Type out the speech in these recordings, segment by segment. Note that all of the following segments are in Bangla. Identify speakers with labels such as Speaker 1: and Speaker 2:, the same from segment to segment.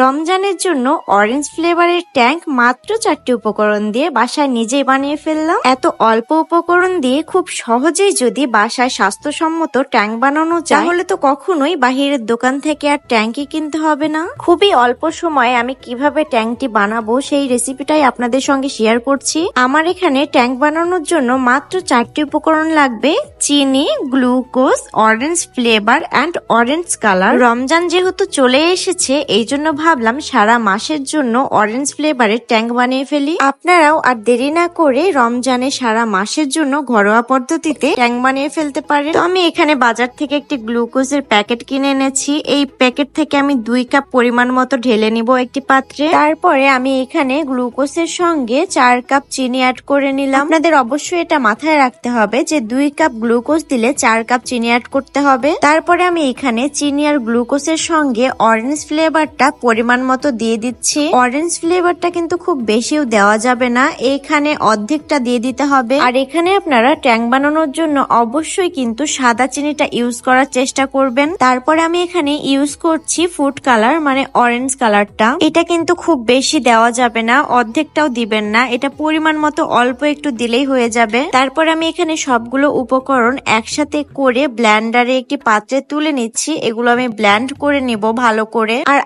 Speaker 1: রমজানের জন্য অরেঞ্জ ফ্লেভারের ট্যাঙ্ক মাত্র চারটি উপকরণ দিয়ে বাসায় নিজেই বানিয়ে ফেললাম। এত অল্প উপকরণ দিয়ে খুব সহজেই যদি বাসায় স্বাস্থ্যসম্মত ট্যাঙ্ক বানানো যায়, তাহলে তো কখনোই বাহিরের দোকান থেকে আর ট্যাঙ্কই কিনতে হবে না। খুবই অল্প সময়ে আমি কীভাবে ট্যাঙ্কটি বানাবো সেই রেসিপিটাই আপনাদের সঙ্গে শেয়ার করছি। আমার এখানে ট্যাঙ্ক বানানোর জন্য মাত্র চারটি উপকরণ লাগবে। চিনি glucose orange flavour and orange colour Ramzan যেহেতু চলে এসেছে এই জন্য ভাবলাম সারা মাসের জন্য অরেঞ্জ ফ্লেভারের ট্যাঙ্ক বানিয়ে ফেলি। আপনারাও আর দেরি না করে রমজানে সারা মাসের জন্য ঘরোয়া পদ্ধতিতে ট্যাঙ্ক বানিয়ে ফেলতে পারেন। তো আমি এখানে বাজার থেকে একটি গ্লুকোজের প্যাকেট কিনে এনেছি। এই প্যাকেট থেকে আমি দুই কাপ পরিমাণ মতো ঢেলে নিব একটি পাত্রে। তারপরে আমি এখানে গ্লুকোজের সঙ্গে চার কাপ চিনি অ্যাড করে নিলাম। আপনাদের অবশ্যই এটা মাথায় রাখতে হবে যে দুই কাপ গ্লুকোজ দিলে চার কাপ চিনি অ্যাড করতে হবে। তারপরে আমি এখানে চিনি আর গ্লুকোজের সঙ্গে অরেঞ্জ ফ্লেভারটা পরিমাণ মতো দিয়ে দিচ্ছি। অরেঞ্জ ফ্লেভারটা কিন্তু খুব বেশিও দেওয়া যাবে না। এখানে অর্ধেকটা দিয়ে দিতে হবে। আর এখানে আপনারা ট্যাং বানানোর জন্য অবশ্যই কিন্তু সাদা চিনিটা ইউজ করার চেষ্টা করবেন। তারপরে আমি এখানে ইউজ করছি ফুড কালার মানে অরেঞ্জ কালারটা এটা কিন্তু খুব বেশি দেওয়া যাবে না, অর্ধেকটাও দিবেন না। এটা পরিমাণ মতো অল্প একটু দিলেই হয়ে যাবে। তারপর আমি এখানে সবগুলো উপকরণ একসাথে করে ব্ল্যান্ডারে একটি পাত্রে তুলে নিচ্ছি। এগুলো আমি ব্ল্যান্ড করে নিব ভালো করে। আর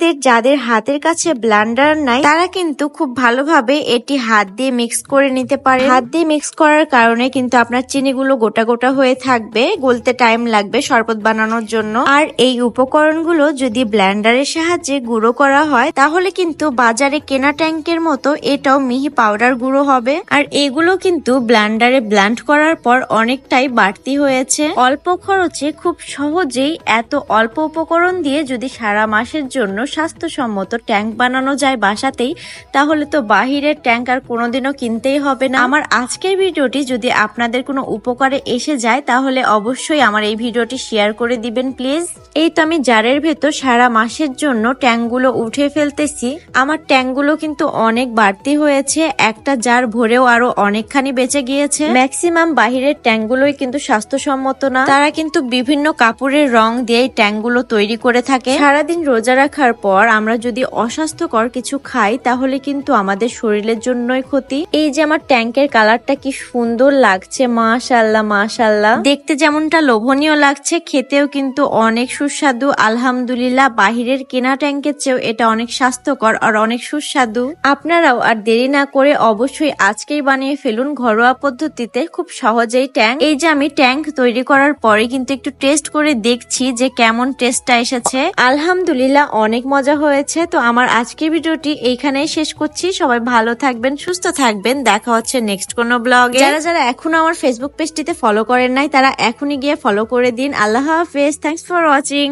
Speaker 1: আপনাদের যাদের হাতের কাছে ব্লান্ডার নাই, তারা কিন্তু খুব ভালোভাবে এটি হাত দিয়ে মিক্স করে নিতে পারে। হাত দিয়ে মিক্স করার কারণে কিন্তু আপনার চিনিগুলো গোটা গোটা হয়ে থাকবে, গলতে টাইম লাগবে শরবত বানানোর জন্য। আর এই উপকরণগুলো যদি ব্ল্যান্ডারের সাহায্যে গুঁড়ো করা হয়, তাহলে কিন্তু বাজারে কেনা ট্যাঙ্কের মতো এটাও মিহি পাউডার গুঁড়ো হবে। আর এগুলো কিন্তু ব্ল্যান্ডারে ব্ল্যান্ড করার পর অনেকটাই বাড়তি হয়েছে। অল্প খরচে খুব সহজেই এত অল্প উপকরণ দিয়ে যদি সারা মাসের জন্য স্বাস্থ্যসম্মত ট্যাঙ্ক বানানো যায় বাসাতেই, তাহলে তো বাহিরের ট্যাঙ্ক আর কোনোদিনও কিনতেই হবে না। আমার আজকের ভিডিওটি যদি আপনাদের কোনো উপকারে এসে যায়, তাহলে অবশ্যই আমার এই ভিডিওটি শেয়ার করে দিবেন, প্লিজ। এই তো আমি জারের ভেতর সারা মাসের জন্য ট্যাঙ্কগুলো উঠে ফেলতেছি। আমার ট্যাঙ্কগুলো কিন্তু অনেক বাড়তি হয়েছে, একটা জার ভরেও আরও অনেকখানি বেঁচে গিয়েছে। ম্যাক্সিমাম বাহিরের ট্যাঙ্কগুলোই কিন্তু স্বাস্থ্যসম্মত না। তারা কিন্তু বিভিন্ন কাপড়ের রং দিয়ে ট্যাঙ্কগুলো তৈরি করে থাকে। সারাদিন রোজা রাখার পর আমরা যদি অস্বাস্থ্যকর কিছু খাই, তাহলে কিন্তু আমাদের শরীরের জন্যই ক্ষতি। এই যে আমার ট্যাঙ্কের কালারটা কি সুন্দর লাগছে, মাশাল্লাহ মাশাল্লাহ। দেখতে যেমনটা লোভনীয় লাগছে, খেতেও কিন্তু অনেক সুস্বাদু। আলহামদুলিল্লাহ, বাহিরের কেনা ট্যাঙ্কের চেয়েও এটা অনেক স্বাস্থ্যকর আর অনেক সুস্বাদু। আপনারাও আর দেরি না করে অবশ্যই আজকেই বানিয়ে ফেলুন ঘরোয়া পদ্ধতিতে খুব সহজেই ট্যাঙ্ক। এই যে আমি ট্যাঙ্ক তৈরি করার পরে কিন্তু একটু টেস্ট করে দেখছি যে কেমন টেস্টটা এসেছে। আলহামদুলিল্লাহ, অনেক মজা হয়েছে। তো আমার আজকের ভিডিওটি এইখানেই শেষ করছি। সবাই ভালো থাকবেন, সুস্থ থাকবেন। দেখা হচ্ছে নেক্সট কোনো ব্লগে যারা যারা এখনও আমার ফেসবুক পেজটিতে ফলো করেন নাই, তারা এখনই গিয়ে ফলো করে দিন। আল্লাহ হাফেজ। Thanks for watching